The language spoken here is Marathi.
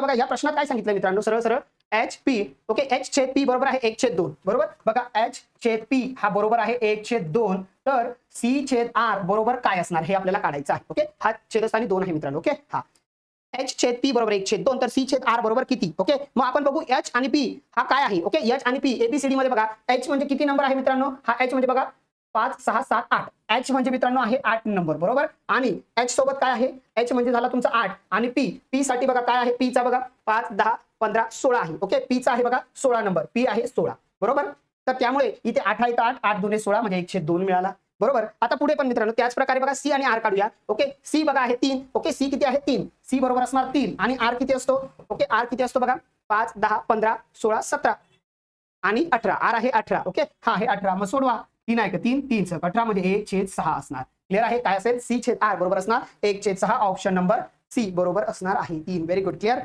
बघा या प्रश्नात काय सांगितलं मित्रांनो? सरळ सरळ. एच पी ओके एच छेद पी बरोबर आहे एक छेद दोन. बरोबर? बघा एच छेद पी हा बरोबर आहे एक छेद दोन. तर सी छेद आर बरोबर काय असणार हे आपल्याला काढायचं आहे. ओके हा छेदस्थानी दोन आहे मित्रांनो. ओके हा. एच छेद पी बरोबर एक छेद दोन. तर सी छेद आर बरोबर किती? ओके मग आपण बघू एच आणि पी हा काय आहे? ओके एच आणि पी एबीसीडी मध्ये बघा. एच म्हणजे किती नंबर आहे मित्रांनो? हा एच म्हणजे बघा पाच सहा सात आठ. एच म्हणजे मित्रांनो आहे आठ नंबर बरोबर? आणि एच सोबत काय आहे? एच म्हणजे झाला तुमचा आठ. आणि पी पी साठी बघा काय आहे? पी चा बघा पाच दहा पंधरा सोळा आहे. ओके पीचा चा आहे बघा सोळा नंबर. पी आहे सोळा. बरोबर? तर त्यामुळे इथे आठा इथं आठ आठ दोन्ही सोळा म्हणजे एकशे दोन मिळाला. बरोबर? आता पुढे पण मित्रांनो त्याच प्रकारे बघा सी आणि आर काढूया. ओके सी बघा आहे तीन. ओके सी किती आहे? तीन. सी बरोबर असणार तीन. आणि आर किती असतो? ओके आर किती असतो बघा? पाच दहा पंधरा सोळा सतरा. आणि अठरा. आर आहे अठरा. ओके हा आहे अठरा. मग सोडवा. तीन आहे का? तीन तीन सक अठरा मध्ये एक छेद सहा असणार. क्लिअर आहे? काय असेल? सी छेद आर बरोबर असणार. एक छेद सहा ऑप्शन नंबर सी बरोबर असणार आहे. तीन. Very good clear